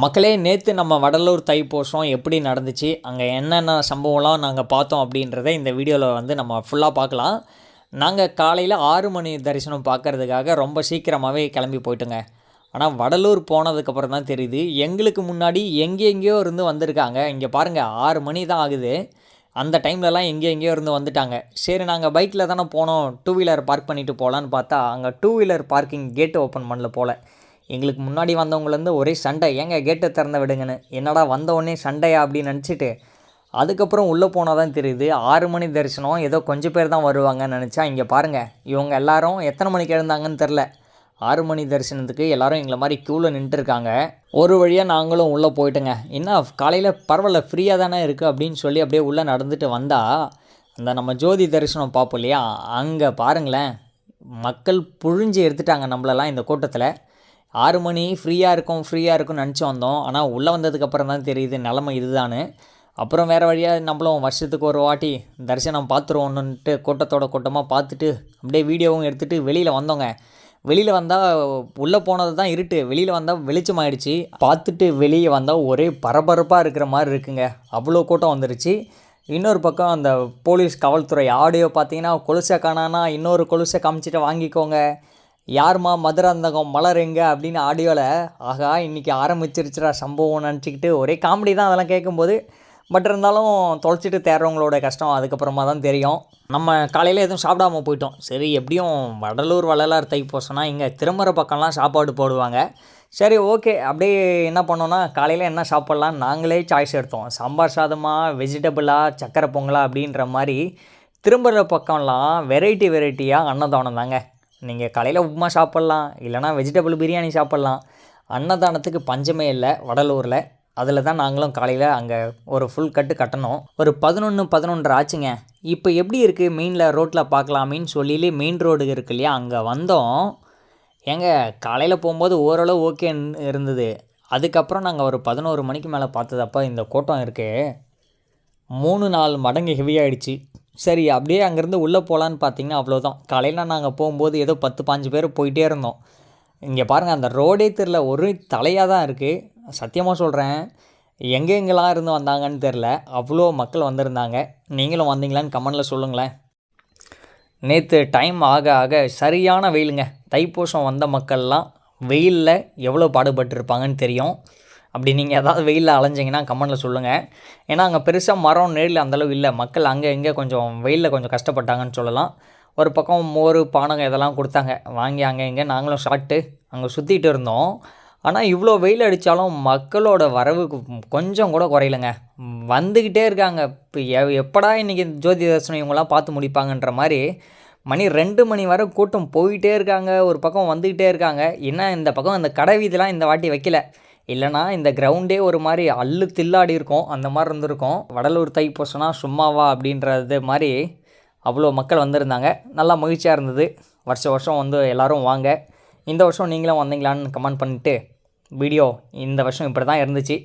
மக்களே நேற்று நம்ம வடலூர் தைப்பூசம் எப்படி நடந்துச்சு? அங்கே என்னென்ன சம்பவம்லாம் நாங்கள் பார்த்தோம் அப்படின்றத இந்த வீடியோவில் வந்து நம்ம ஃபுல்லாக பார்க்கலாம். நாங்கள் காலையில் ஆறு மணி தரிசனம் பார்க்கறதுக்காக ரொம்ப சீக்கிரமாகவே கிளம்பி போயிட்டோங்க. ஆனால் வடலூர் போனதுக்கப்புறம் தான் தெரியுது. எங்களுக்கு முன்னாடி எங்கே எங்கேயோ இருந்து வந்திருக்காங்க. இங்கே பாருங்கள் ஆறு மணி தான் ஆகுது. அந்த டைம்லலாம் எங்கே எங்கேயோ இருந்து வந்துட்டாங்க. சரி நாங்கள் பைக்கில் தானே போனோம். டூ வீலர் பார்க் பண்ணிவிட்டு போகலான்னு பார்த்தா அங்கே two wheeler parking gate open பண்ணல போல். எங்களுக்கு முன்னாடி வந்தவங்கலேருந்து ஒரே சண்டை. ஏங்க கேட்டை திறந்து விடுங்கன்னு. என்னடா வந்தவுடனே சண்டையா அப்படின்னு நினச்சிட்டு அதுக்கப்புறம் உள்ளே போனால் தான் தெரியுது. ஆறு மணி தரிசனம் ஏதோ கொஞ்சம் பேர் தான் வருவாங்கன்னு நினச்சா இங்கே பாருங்கள் இவங்க எல்லாரும் எத்தனை மணிக்கு எழுந்தாங்கன்னு தெரில. ஆறு மணி தரிசனத்துக்கு எல்லோரும் எங்களை மாதிரி க்யூவில் நின்றுருக்காங்க ஒரு வழியாக நாங்களும் உள்ளே போயிட்டுங்க. என்ன காலையில் பரவாயில்ல ஃப்ரீயாக தானே இருக்குது அப்படின்னு சொல்லி அப்படியே உள்ளே நடந்துட்டு வந்தால் அந்த நம்ம ஜோதி தரிசனம் பார்ப்போம் இல்லையா? அங்கே பாருங்களேன் மக்கள் புழிஞ்சு எடுத்துட்டாங்க நம்மளெல்லாம் இந்த கூட்டத்தில். ஆறு மணி ஃப்ரீயாக இருக்கும் ஃப்ரீயாக இருக்கும்னு நினச்சி வந்தோம். ஆனால் உள்ளே வந்ததுக்கப்புறம் தான் தெரியுது நிலமை இதுதான் அப்புறம் வேறு வழியாக நம்மளும் வருஷத்துக்கு ஒரு வாட்டி தரிசனம் பார்த்துருவோன்னுட்டு கூட்டத்தோட கூட்டமாக பார்த்துட்டு அப்படியே வீடியோவும் எடுத்துகிட்டு வெளியில் வந்தோங்க. வெளியில் வந்தால் உள்ளே போனது தான் இருட்டு. வெளியில் வந்தால் வெளிச்சமாயிடுச்சு பார்த்துட்டு வெளியே வந்தால் ஒரே பரபரப்பாக இருக்கிற மாதிரி இருக்குங்க. அவ்வளோ கூட்டம் வந்துருச்சு. இன்னொரு பக்கம் அந்த போலீஸ் காவல்துறை ஆடியோ பார்த்தீங்கன்னா கொலுசை காணானா இன்னொரு கொலுசை காமிச்சிட்டு வாங்கிக்கோங்க. யார்மா மதுராந்தகம் மலர் எங்கே அப்படின்னு ஆடியோவில் ஆகா இன்றைக்கி ஆரம்பிச்சிருச்சுடா சம்பவம் நினச்சிக்கிட்டு ஒரே காமெடி தான் அதெல்லாம் கேட்கும்போது. பட் இருந்தாலும் தொலைச்சிட்டு தேர்றவங்களோட கஷ்டம் அதுக்கப்புறமா தான் தெரியும். நம்ம காலையில் எதுவும் சாப்பிடாம போயிட்டோம். சரி எப்படியும் வடலூர் வள்ளலார் தைப்பூசம்னா இங்கே திருமற பக்கம்லாம் சாப்பாடு போடுவாங்க. சரி ஓகே. அப்படியே என்ன பண்ணோன்னா காலையில் என்ன சாப்பிட்லாம் நாங்களே சாய்ஸ் எடுத்தோம். சாம்பார் சாதமா வெஜிடபிளாக சக்கரை பொங்கலா அப்படின்ற மாதிரி திரும்புகிற பக்கம்லாம் வெரைட்டி வெரைட்டியாக அன்னதானம் தாங்க நீங்கள் காலையில் உப்புமா சாப்பிட்லாம் இல்லைனா வெஜிடபிள் பிரியாணி சாப்பிட்லாம். அன்னதானத்துக்கு பஞ்சமே இல்லை வடலூரில். அதில் தான் நாங்களும் காலையில் அங்கே ஒரு ஃபுல் கட்டு கட்டணும். ஒரு பதினொன்று பதினொன்றரை ஆச்சுங்க. இப்போ எப்படி இருக்குது மெயினில் ரோட்டில் பார்க்கலாமேன்னு சொல்லிலே மெயின் ரோடு இருக்கு இல்லையா? அங்கே வந்தோம். ஏங்க காலையில் போகும்போது ஓரளவு ஓகே இருந்தது. அதுக்கப்புறம் நாங்கள் ஒரு பதினோரு மணிக்கு மேலே பார்த்ததப்ப இந்த கூட்டம் இருக்குது மூணு நாலு மடங்கு ஹெவியாகிடுச்சு சரி அப்படியே அங்கேருந்து உள்ளே போகலான்னு பார்த்தீங்கன்னா அவ்வளோதான். காலையில் நாங்கள் போகும்போது ஏதோ பத்து பாஞ்சு பேர் போயிட்டே இருந்தோம். இங்கே பாருங்கள் அந்த ரோடே தெரில ஒரு தலையாக தான் இருக்குது சத்தியமாக சொல்கிறேன் எங்கெங்கெல்லாம் இருந்து வந்தாங்கன்னு தெரில அவ்வளோ மக்கள் வந்திருந்தாங்க. நீங்களும் வந்தீங்களான்னு கமெண்டில் சொல்லுங்களேன். நேற்று டைம் ஆக ஆக சரியான வெயிலுங்க. தைப்பூசம் வந்த மக்கள்லாம் வெயிலில் எவ்வளோ பாடுபட்டிருப்பாங்கன்னு தெரியும். அப்படி நீங்கள் ஏதாவது வெயிலில் அலைஞ்சிங்கன்னா கமெண்டில் சொல்லுங்கள் ஏன்னா அங்கே பெருசாக மரம் நேரில் அந்தளவு இல்லை. மக்கள் அங்கே இங்கே கொஞ்சம் வெயிலில் கொஞ்சம் கஷ்டப்பட்டாங்கன்னு சொல்லலாம். ஒரு பக்கம் மோர் பானகம் இதெல்லாம் கொடுத்தாங்க. வாங்கி அங்கே இங்கே நாங்களும் சாப்பிட்டு அங்கே சுற்றிட்டு இருந்தோம். ஆனால் இவ்வளோ வெயில் அடித்தாலும் மக்களோட வரவு கொஞ்சம் கூட குறையலைங்க. வந்துக்கிட்டே இருக்காங்க. இப்போ எ- எப்படா இன்றைக்கி ஜோதி தர்சனம் இவங்களாம் பார்த்து முடிப்பாங்கன்ற மாதிரி மணி ரெண்டு மணி வரை கூட்டம் போயிட்டே இருக்காங்க. ஒரு பக்கம் வந்துக்கிட்டே இருக்காங்க. என்ன இந்த பக்கம் இந்த கடை வீதிலாம் இந்த வாட்டி வைக்கல. இல்லைனா இந்த கிரவுண்டே ஒரு மாதிரி அள்ளு தில்லாடி இருக்கும் அந்த மாதிரி இருந்திருக்கும். வடலூர் தைப்பூசம்னா சும்மாவா அப்படின்றது மாதிரி அவ்வளோ மக்கள் வந்திருந்தாங்க. நல்லா மகிழ்ச்சியாக இருந்தது. வருஷம் வருஷம் வந்து எல்லோரும் வாங்க. இந்த வருஷம் நீங்களும் வந்தீங்களான்னு கமெண்ட் பண்ணிட்டு வீடியோ இந்த வருஷம் இப்படி தான் இருந்துச்சு